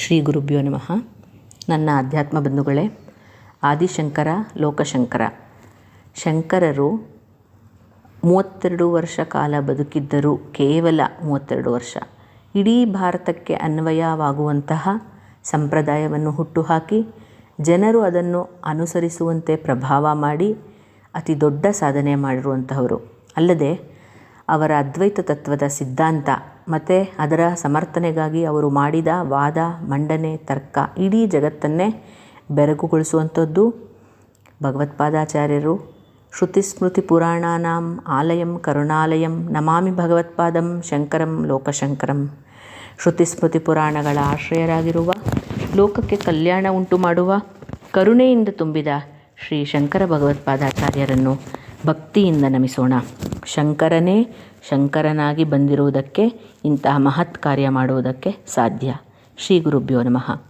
ಶ್ರೀ ಗುರುಭ್ಯೋ ನಮಃ. ನನ್ನ ಅಧ್ಯಾತ್ಮ ಬಂಧುಗಳೇ, ಆದಿಶಂಕರ, ಲೋಕಶಂಕರ. ಶಂಕರರು ಮೂವತ್ತೆರಡು ವರ್ಷ ಕಾಲ ಬದುಕಿದ್ದರು ಕೇವಲ ಮೂವತ್ತೆರಡು ವರ್ಷ. ಇಡೀ ಭಾರತಕ್ಕೆ ಅನ್ವಯವಾಗುವಂತಹ ಸಂಪ್ರದಾಯವನ್ನು ಹುಟ್ಟುಹಾಕಿ, ಜನರು ಅದನ್ನು ಅನುಸರಿಸುವಂತೆ ಪ್ರಭಾವ ಮಾಡಿ, ಅತಿ ದೊಡ್ಡ ಸಾಧನೆ ಮಾಡಿರುವಂತಹವರು. ಅಲ್ಲದೆ ಅವರ ಅದ್ವೈತ ತತ್ವದ ಸಿದ್ಧಾಂತ, ಮತ್ತು ಅದರ ಸಮರ್ಥನೆಗಾಗಿ ಅವರು ಮಾಡಿದ ವಾದ, ಮಂಡನೆ, ತರ್ಕ ಇಡೀ ಜಗತ್ತನ್ನೇ ಬೆರಗುಗೊಳಿಸುವಂಥದ್ದು. ಭಗವತ್ಪಾದಾಚಾರ್ಯರು, ಶ್ರುತಿಸ್ಮೃತಿ ಪುರಾಣಾನಾಂ ಆಲಯಂ ಕರುಣಾಲಯಂ ನಮಾಮಿ ಭಗವತ್ಪಾದಂ ಶಂಕರಂ ಲೋಕಶಂಕರಂ. ಶ್ರುತಿಸ್ಮೃತಿ ಪುರಾಣಗಳ ಆಶ್ರಯರಾಗಿರುವ, ಲೋಕಕ್ಕೆ ಕಲ್ಯಾಣ ಉಂಟು ಮಾಡುವ, ಕರುಣೆಯಿಂದ ತುಂಬಿದ ಶ್ರೀ ಶಂಕರ ಭಗವತ್ಪಾದಾಚಾರ್ಯರನ್ನು ಭಕ್ತಿಯಿಂದ ನಮಿಸೋಣ. ಶಂಕರನೇ ಶಂಕರನಾಗಿ ಬಂದಿರುವುದಕ್ಕೆ ಇಂತಹ ಮಹತ್ ಕಾರ್ಯ ಮಾಡುವುದಕ್ಕೆ ಸಾಧ್ಯ. ಶ್ರೀ ಗುರುಭ್ಯೋ ನಮಃ.